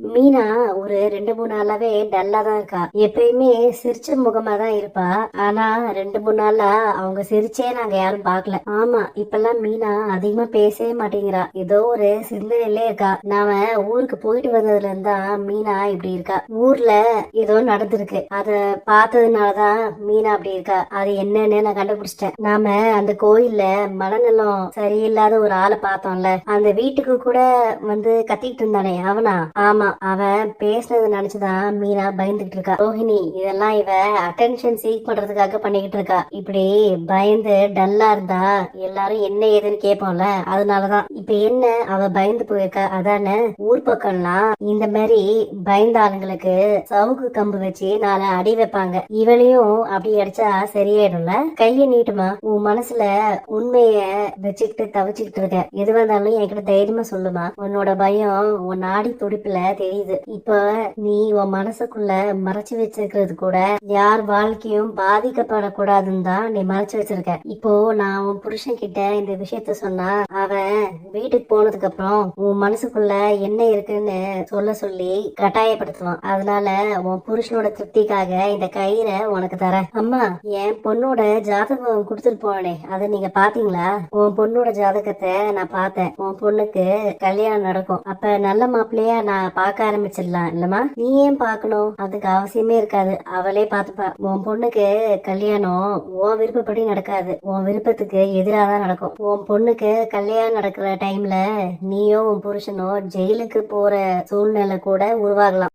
மீனா ஒரு ரெண்டு மூணு நாளாவே டல்லா தான் இருக்கா. எப்பயுமே சிரிச்ச முகமா தான் இருப்பா. ஆனா ரெண்டு மூணு நாளா அவங்க சிரிச்சே நாங்க யாரும் பார்க்கல. ஆமா இப்பெல்லாம் மீனா அதிகமா பேசவே மாட்டேங்கிறா. ஏதோ ஒரு சிந்தனையிலே இருக்கா. நாம ஊருக்கு போயிட்டு வந்ததுல இருந்தா மீனா இப்படி இருக்கா. ஊர்ல ஏதோ நடந்திருக்கு. அத பார்த்ததுனாலதான் மீனா அப்படி இருக்கா. அது என்னன்னு நான் கண்டுபிடிச்சிட்டேன். நாம அந்த கோயில்ல மனநலம் சரியில்லாத ஒரு ஆளை பார்த்தோம்ல. அந்த வீட்டுக்கு கூட வந்து கத்திக்கிட்டு இருந்தானே அவனா? ஆமா அவன் பேசுனது நினைச்சுதான் மீனா பயந்துகிட்டு இருக்கா. ரோஹிணி இதெல்லாம் இவ அட்டென்ஷன் சீக் பண்றதுக்காக பண்ணிக்கிட்டு இருக்கா. இப்படி பயந்து டல்லா இருந்தா எல்லாரும் என்ன ஏதுன்னு கேட்போம்ல அதனாலதான். இப்ப என்ன அவ பயந்து போயிருக்கா? அதான ஊர் பக்கம்லாம் இந்த மாதிரி பயந்த ஆளுங்களுக்கு சவுக்கு கம்பு வச்சு நாலு அடி வைப்பாங்க. இவளையும் அப்படி அடிச்சா சரியாயிடும்ல? கைய நீட்டுமா? உன் மனசுல உண்மைய வச்சுக்கிட்டு தவிச்சுக்கிட்டு இருக்க. எது வந்தாலும் என்கிட்ட தைரியமா சொல்லுமா. உன்னோட பயம் உன் நாடி துடிப்புல தெரியுது. இப்ப நீ உன் மனசுக்குள்ள மறைச்சு வச்சிருக்கிறது கூட யார் வாழ்க்கையும் பாதிக்கப்படக்கூடாதுன்னு தான் நீ மறைச்சு வச்சிருக்க. இப்போ நான் உன் புருஷன் கிட்ட இந்த விஷயத்த சொன்னா அவன் வீட்டுக்கு போனதுக்கு அப்புறம் உன் மனசுக்குள்ள என்ன இருக்குன்னு சொல்ல சொல்லி கட்டாயப்படுத்துவான். அதனால உன் புருஷனோட திருப்திக்காக இந்த கயிறை உனக்கு தரேன். அம்மா என் பொண்ணோட ஜாதகம் கொடுத்துட்டு போனே அதை நீங்க பாத்தீங்களா? உன் பொண்ணோட ஜாதகத்தை நான் பார்த்தேன். உன் பொண்ணுக்கு கல்யாணம் நடக்கும். அப்ப நல்ல மாப்பிள்ளையா நான் பார்க்க ஆரம்பிச்சிடலாம். இல்லம்மா? நீ ஏன் பார்க்கணும்? அதுக்கு அவசியமே இருக்காது. அவளே பார்த்துப்பா. உன் பொண்ணுக்கு கல்யாணம் உன் விருப்பப்படி நடக்காது. உன் விருப்பத்துக்கு எதிராக தான் நடக்கும். உன் பொண்ணுக்கு கல்யாணம் நடக்கிற டைம்ல நீயோ உன் புருஷனோ ஜெயிலுக்கு போற சூழ்நிலை கூட உருவாகலாம்.